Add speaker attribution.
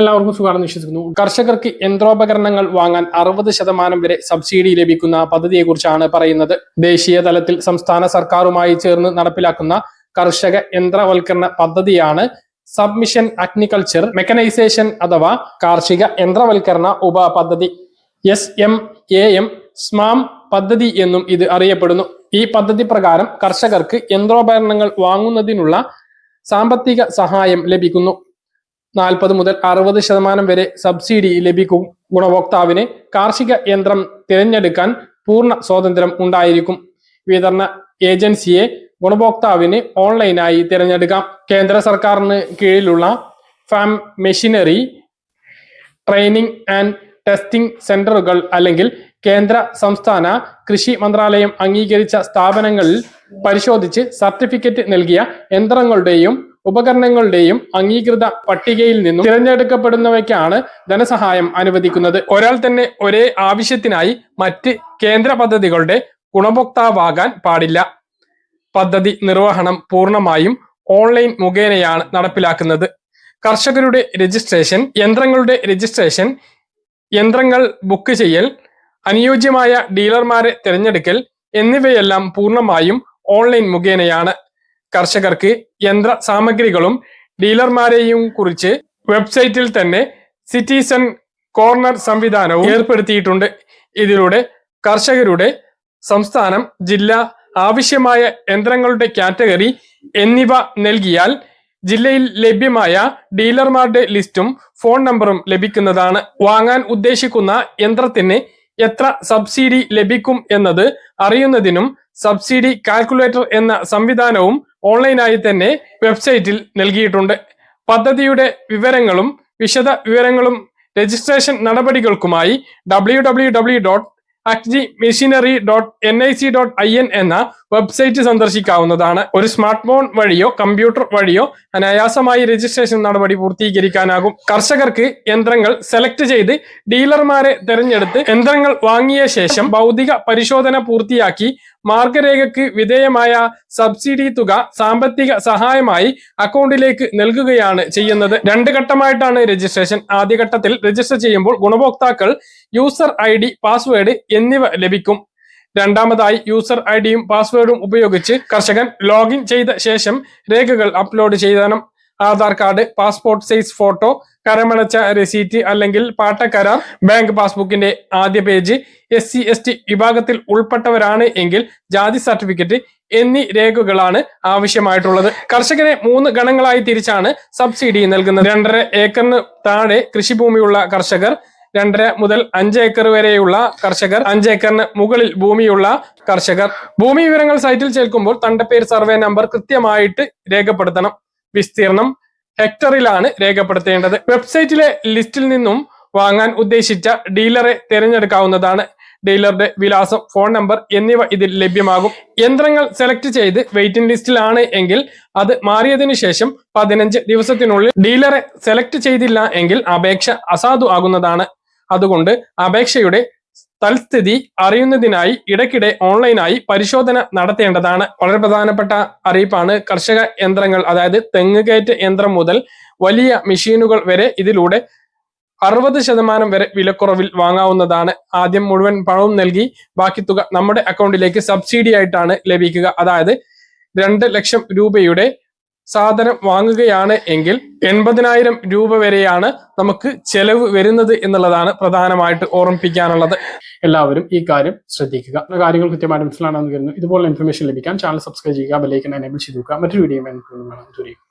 Speaker 1: എല്ലാവർക്കും സുഖമാണെന്ന് വിശ്വസിക്കുന്നു. കർഷകർക്ക് യന്ത്രോപകരണങ്ങൾ വാങ്ങാൻ അറുപത് ശതമാനം വരെ സബ്സിഡി ലഭിക്കുന്ന പദ്ധതിയെക്കുറിച്ചാണ് പറയുന്നത്. ദേശീയ തലത്തിൽ സംസ്ഥാന സർക്കാരുമായി ചേർന്ന് നടപ്പിലാക്കുന്ന കർഷക യന്ത്രവൽക്കരണ പദ്ധതിയാണ് സബ്മിഷൻ അഗ്നികൾച്ചർ മെക്കനൈസേഷൻ അഥവാ കാർഷിക യന്ത്രവൽക്കരണ ഉപ പദ്ധതി S M A M SMAM പദ്ധതി എന്നും ഇത് അറിയപ്പെടുന്നു. ഈ പദ്ധതി പ്രകാരം കർഷകർക്ക് യന്ത്രോപകരണങ്ങൾ വാങ്ങുന്നതിനുള്ള സാമ്പത്തിക സഹായം ലഭിക്കുന്നു. നാൽപ്പത് മുതൽ അറുപത് ശതമാനം വരെ സബ്സിഡി ലഭിക്കും ഗുണഭോക്താവിന് കാർഷിക യന്ത്രം തിരഞ്ഞെടുക്കാൻ പൂർണ സ്വാതന്ത്ര്യം ഉണ്ടായിരിക്കും. വിതരണ ഏജൻസിയെ ഗുണഭോക്താവിന് ഓൺലൈനായി തിരഞ്ഞെടുക്കാം. കേന്ദ്ര സർക്കാരിന് കീഴിലുള്ള farm machinery training and testing സെന്ററുകൾ അല്ലെങ്കിൽ കേന്ദ്ര സംസ്ഥാന കൃഷി മന്ത്രാലയം അംഗീകരിച്ച സ്ഥാപനങ്ങളിൽ പരിശോധിച്ച് സർട്ടിഫിക്കറ്റ് നൽകിയ യന്ത്രങ്ങളുടെയും ഉപകരണങ്ങളുടെയും അംഗീകൃത പട്ടികയിൽ നിന്നും തിരഞ്ഞെടുക്കപ്പെടുന്നവയ്ക്കാണ് ധനസഹായം അനുവദിക്കുന്നത്. ഒരാൾ തന്നെ ഒരേ ആവശ്യത്തിനായി മറ്റ് കേന്ദ്ര പദ്ധതികളുടെ ഗുണഭോക്താവാകാൻ പാടില്ല. പദ്ധതി നിർവഹണം പൂർണമായും ഓൺലൈൻ മുഖേനയാണ് നടപ്പിലാക്കുന്നത്. കർഷകരുടെ രജിസ്ട്രേഷൻ യന്ത്രങ്ങളുടെ രജിസ്ട്രേഷൻ യന്ത്രങ്ങൾ ബുക്ക് ചെയ്യൽ അനുയോജ്യമായ ഡീലർമാരെ തിരഞ്ഞെടുക്കൽ എന്നിവയെല്ലാം പൂർണമായും ഓൺലൈൻ മുഖേനയാണ്. കർഷകർക്ക് യന്ത്ര സാമഗ്രികളും ഡീലർമാരെയും കുറിച്ച് വെബ്സൈറ്റിൽ തന്നെ സിറ്റിസൺ കോർണർ സംവിധാനവും ഏർപ്പെടുത്തിയിട്ടുണ്ട്. ഇതിലൂടെ കർഷകരുടെ സംസ്ഥാനം ജില്ല ആവശ്യമായ യന്ത്രങ്ങളുടെ കാറ്റഗറി എന്നിവ നൽകിയാൽ ജില്ലയിൽ ലഭ്യമായ ഡീലർമാരുടെ ലിസ്റ്റും ഫോൺ നമ്പറും ലഭിക്കുന്നതാണ്. വാങ്ങാൻ ഉദ്ദേശിക്കുന്ന യന്ത്രത്തിന് എത്ര സബ്സിഡി ലഭിക്കും എന്നത് അറിയുന്നതിനും സബ്സിഡി കാൽക്കുലേറ്റർ എന്ന സംവിധാനവും ഓൺലൈനായി തന്നെ വെബ്സൈറ്റിൽ നൽകിയിട്ടുണ്ട്. പദ്ധതിയുടെ വിവരങ്ങളും വിശദ വിവരങ്ങളും registration നടപടികൾക്കുമായി W W W dot agri machinery dot N I C dot I N എന്ന വെബ്സൈറ്റ് സന്ദർശിക്കാവുന്നതാണ്. ഒരു സ്മാർട്ട് ഫോൺ വഴിയോ കമ്പ്യൂട്ടർ വഴിയോ അനായാസമായി രജിസ്ട്രേഷൻ നടപടി പൂർത്തീകരിക്കാനാകും. കർഷകർക്ക് യന്ത്രങ്ങൾ സെലക്ട് ചെയ്ത് ഡീലർമാരെ തെരഞ്ഞെടുത്ത് യന്ത്രങ്ങൾ വാങ്ങിയ ശേഷം ഭൗതിക പരിശോധന പൂർത്തിയാക്കി മാർഗരേഖയ്ക്ക് വിധേയമായ സബ്സിഡി തുക സാമ്പത്തിക സഹായമായി അക്കൗണ്ടിലേക്ക് നൽകുകയാണ് ചെയ്യുന്നത്. രണ്ട് ഘട്ടമായിട്ടാണ് രജിസ്ട്രേഷൻ. ആദ്യഘട്ടത്തിൽ രജിസ്റ്റർ ചെയ്യുമ്പോൾ ഗുണഭോക്താക്കൾ യൂസർ ഐ പാസ്വേഡ് എന്നിവ ലഭിക്കും. രണ്ടാമതായി യൂസർ ഐ ഡിയും പാസ്വേഡും ഉപയോഗിച്ച് കർഷകൻ ലോഗിൻ ചെയ്ത ശേഷം രേഖകൾ അപ്ലോഡ് ചെയ്യണം Aadhaar card passport size photo കരമടച്ച receipt അല്ലെങ്കിൽ പാട്ടക്കരാർ ബാങ്ക് പാസ്ബുക്കിന്റെ ആദ്യ page S C S T വിഭാഗത്തിൽ ഉൾപ്പെട്ടവരാണ് എങ്കിൽ ജാതി സർട്ടിഫിക്കറ്റ് എന്നീ രേഖകളാണ് ആവശ്യമായിട്ടുള്ളത്. കർഷകരെ മൂന്ന് ഗണങ്ങളായി തിരിച്ചാണ് സബ്സിഡി നൽകുന്നത്. രണ്ടര ഏക്കറിന് താഴെ കൃഷിഭൂമിയുള്ള കർഷകർ രണ്ടര മുതൽ അഞ്ച് ഏക്കർ വരെയുള്ള കർഷകർ അഞ്ച് ഏക്കറിന് മുകളിൽ ഭൂമിയുള്ള കർഷകർ. ഭൂമി വിവരങ്ങൾ സൈറ്റിൽ ചേർക്കുമ്പോൾ തണ്ടപ്പേര് സർവേ നമ്പർ കൃത്യമായിട്ട് രേഖപ്പെടുത്തണം. വിസ്തീർണം ഹെക്ടറിലാണ് രേഖപ്പെടുത്തേണ്ടത്. വെബ്സൈറ്റിലെ ലിസ്റ്റിൽ നിന്നും വാങ്ങാൻ ഉദ്ദേശിച്ച ഡീലറെ തിരഞ്ഞെടുക്കാവുന്നതാണ്. ഡീലറുടെ വിലാസം ഫോൺ നമ്പർ എന്നിവ ഇതിൽ ലഭ്യമാകും. യന്ത്രങ്ങൾ സെലക്ട് ചെയ്ത് വെയിറ്റിംഗ് ലിസ്റ്റിലാണ് എങ്കിൽ അത് മാറിയതിനു ശേഷം പതിനഞ്ച് ദിവസത്തിനുള്ളിൽ ഡീലറെ സെലക്ട് ചെയ്തില്ല എങ്കിൽ അപേക്ഷ അസാധു ആകുന്നതാണ്. അതുകൊണ്ട് അപേക്ഷയുടെ തൽസ്ഥിതി അറിയുന്നതിനായി ഇടയ്ക്കിടെ ഓൺലൈനായി പരിശോധന നടത്തേണ്ടതാണ്. വളരെ പ്രധാനപ്പെട്ട അറിയിപ്പാണ്. കർഷക യന്ത്രങ്ങൾ അതായത് തെങ്ങുകയറ്റ യന്ത്രം മുതൽ വലിയ മെഷീനുകൾ വരെ ഇതിലൂടെ അറുപത് ശതമാനം വരെ വിലക്കുറവിൽ വാങ്ങാവുന്നതാണ്. ആദ്യം മുഴുവൻ പണവും നൽകി ബാക്കി തുക നമ്മുടെ അക്കൗണ്ടിലേക്ക് സബ്സിഡി ആയിട്ടാണ് ലഭിക്കുക. അതായത് രണ്ട് ലക്ഷം രൂപയുടെ സാധനം വാങ്ങുകയാണ് എങ്കിൽ എൺപതിനായിരം രൂപ വരെയാണ് നമുക്ക് ചെലവ് വരുന്നത് എന്നുള്ളതാണ് പ്രധാനമായിട്ട് ഓർമ്മിപ്പിക്കാനുള്ളത്. എല്ലാവരും ഈ കാര്യം ശ്രദ്ധിക്കുക. കാര്യങ്ങൾ കൃത്യമായിട്ട് മനസ്സിലാണെന്ന് കരുതുന്നു. ഇതുപോലെ ഇൻഫർമേഷൻ ലഭിക്കാൻ ചാനൽ സബ്സ്ക്രൈബ് ചെയ്യുക ബെല്ലൈക്കൻ എനേബിൾ ചെയ്തു മറ്റൊരു വീഡിയോ